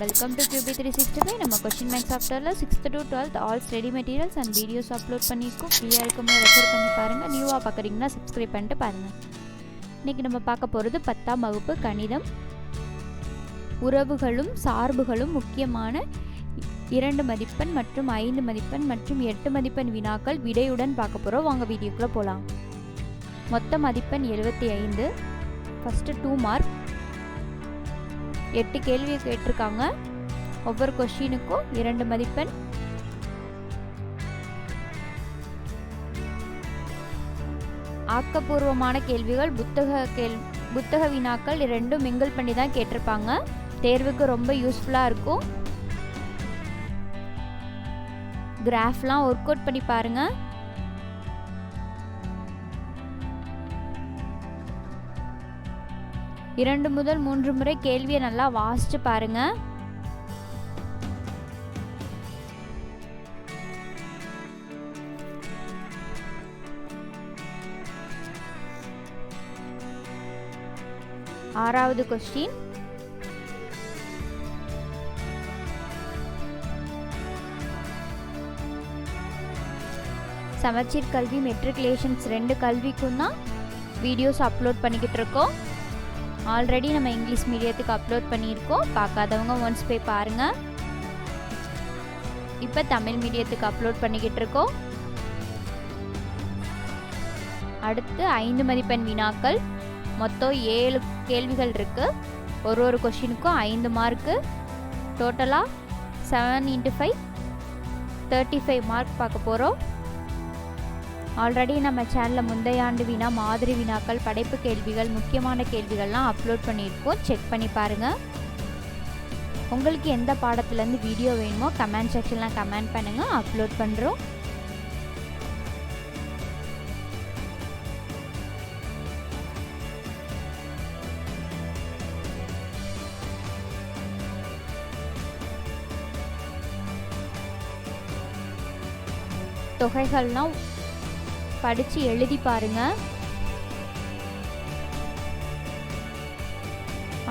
Welcome to QB three sixty five நம்ம question maths சாஃப்ட்வேரில் sixth to twelfth all study materials and videos upload பண்ணியிருக்கோம். ஃப்ரீயாக இருக்கும்போது refer பண்ணி பாருங்கள் நியூவாக பார்க்குறீங்கன்னா சப்ஸ்கிரைப் பண்ணிட்டு பாருங்கள் இன்றைக்கி நம்ம பார்க்க போகிறது பத்தாம் வகுப்பு கணிதம். உறவுகளும் சார்புகளும் முக்கியமான இரண்டு மதிப்பெண் மற்றும் ஐந்து மதிப்பெண் மற்றும் எட்டு மதிப்பெண் வினாக்கள் விடையுடன் பார்க்க போகிறோம் வாங்க வீடியோக்குள்ளே போகலாம் மொத்த மதிப்பெண் எழுபத்தி ஐந்து. ஃபஸ்ட்டு டூ மார்க் எட்டு கேள்வி கேட்டிருக்காங்க. ஒவ்வொரு கொஷினுக்கும் இரண்டு மதிப்பெண். ஆக்கப்பூர்வமான கேள்விகள் புத்தக கேள் புத்தக வினாக்கள் ரெண்டும் மிங்கிள் பண்ணி தான் கேட்டிருப்பாங்க. தேர்வுக்கு ரொம்ப யூஸ்ஃபுல்லாக இருக்கும். கிராஃப்லாம் ஒர்க் அவுட் பண்ணி பாருங்கள் இரண்டு முதல் மூன்று முறை கேள்வியை நல்லா வாசிச்சு பாருங்க. ஆறாவது கொஸ்டின் சமச்சீர் கல்வி மெட்ரிகுலேஷன்ஸ் ரெண்டு கல்விக்கும் தான் வீடியோஸ் அப்லோட் பண்ணிக்கிட்டு இருக்கோம். ஆல்ரெடி நம்ம இங்கிலீஷ் மீடியத்துக்கு அப்லோட் பண்ணியிருக்கோம். பார்க்காதவங்க ஒன்ஸ் போய் பாருங்கள் இப்போ தமிழ் மீடியத்துக்கு அப்லோட் பண்ணிக்கிட்டு இருக்கோம். அடுத்து ஐந்து மதிப்பெண் வினாக்கள். மொத்தம் ஏழு கேள்விகள் இருக்குது ஒரு ஒரு கொஷினுக்கும் ஐந்து மார்க்கு டோட்டலாக seven into five thirty five mark பார்க்க போகிறோம் ஆல்ரெடி நம்ம சேனலில் முந்தைய ஆண்டு வினா மாதிரி வினாக்கள் படைப்பு கேள்விகள் முக்கியமான கேள்விகள்லாம் அப்லோட் பண்ணியிருக்கோம். செக் பண்ணி பாருங்கள் உங்களுக்கு எந்த பாடத்துலேருந்து வீடியோ வேணுமோ கமெண்ட் செக்ஷனில் கமெண்ட் பண்ணுங்கள் அப்லோட் பண்ணுறோம் தொகைகள்லாம் படித்து எழுதி பாருங்க.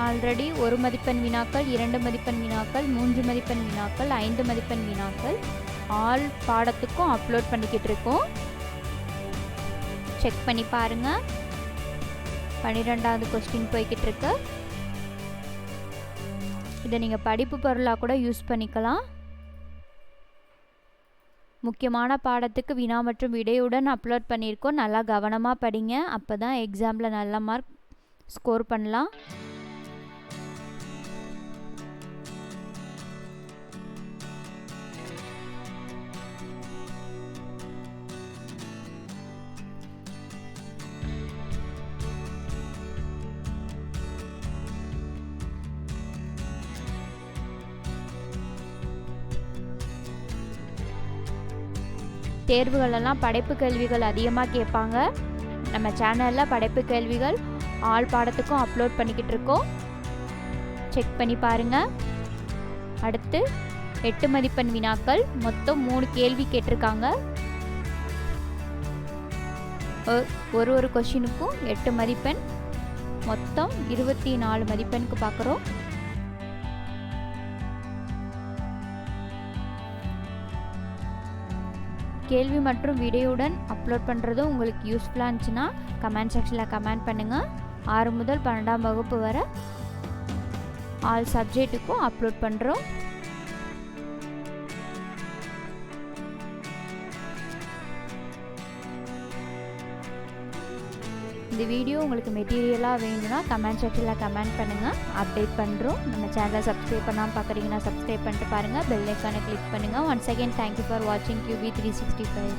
ஆல்ரெடி ஒரு மதிப்பெண் வினாக்கள் இரண்டு மதிப்பெண் வினாக்கள் மூன்று மதிப்பெண் வினாக்கள் ஐந்து மதிப்பெண் வினாக்கள். ஆல் பாடத்துக்கும் அப்லோட் பண்ணிக்கிட்டு இருக்கோம். செக் பண்ணி பாருங்க. பன்னிரெண்டாவது கொஸ்டின் போய்கிட்டு இருக்கு. இதை நீங்கள் படிப்பு பொருளாக கூட யூஸ் பண்ணிக்கலாம். முக்கியமான பாடத்துக்கு வினா மற்றும் விடையுடன் அப்லோட் பண்ணியிருக்கோம். நல்லா கவனமாக படிங்க. அப்போ தான் எக்ஸாமில் நல்ல மார்க் ஸ்கோர் பண்ணலாம். தேர்வுகளெல்லாம் படைப்பு கேள்விகள் அதிகமாக கேட்பாங்க. நம்ம சேனலில் படைப்பு கேள்விகள் ஆல் பாடத்துக்கும் அப்லோட் பண்ணிக்கிட்டு இருக்கோம். செக் பண்ணி பாருங்கள் அடுத்து எட்டு மதிப்பெண் வினாக்கள். மொத்தம் மூணு கேள்வி கேட்டிருக்காங்க. ஒரு ஒரு கொஷினுக்கும் எட்டு மதிப்பெண். மொத்தம் இருபத்தி நாலு மதிப்பெண்ணுக்கு பார்க்குறோம் கேள்வி மற்றும் வீடியோவுடன் அப்லோட் பண்ணுறதும் உங்களுக்கு யூஸ்ஃபுல்லாக இருந்துச்சுன்னா கமெண்ட் செக்ஷனில் கமெண்ட் பண்ணுங்கள் ஆறு முதல் பன்னெண்டாம் வகுப்பு வரை ஆல் சப்ஜெக்ட்டுக்கும் அப்லோட் பண்ணுறோம் இந்த வீடியோ உங்களுக்கு மெட்டீரியலாக வேணும்னா கமெண்ட் செக்ஷனில் கமெண்ட் பண்ணுங்கள் அப்டேட் பண்ணுறோம் நம்ம சேனலை சப்ஸ்கிரைப் பண்ணாமல் பார்க்குறீங்கன்னா சப்ஸ்கிரைப் பண்ணிட்டு பாருங்கள் பெல் ஐக்கானை கிளிக் பண்ணுங்கள் once again thank you for வாட்சிங் கியூபி த்ரீ சிக்ஸ்டி ஃபைவ்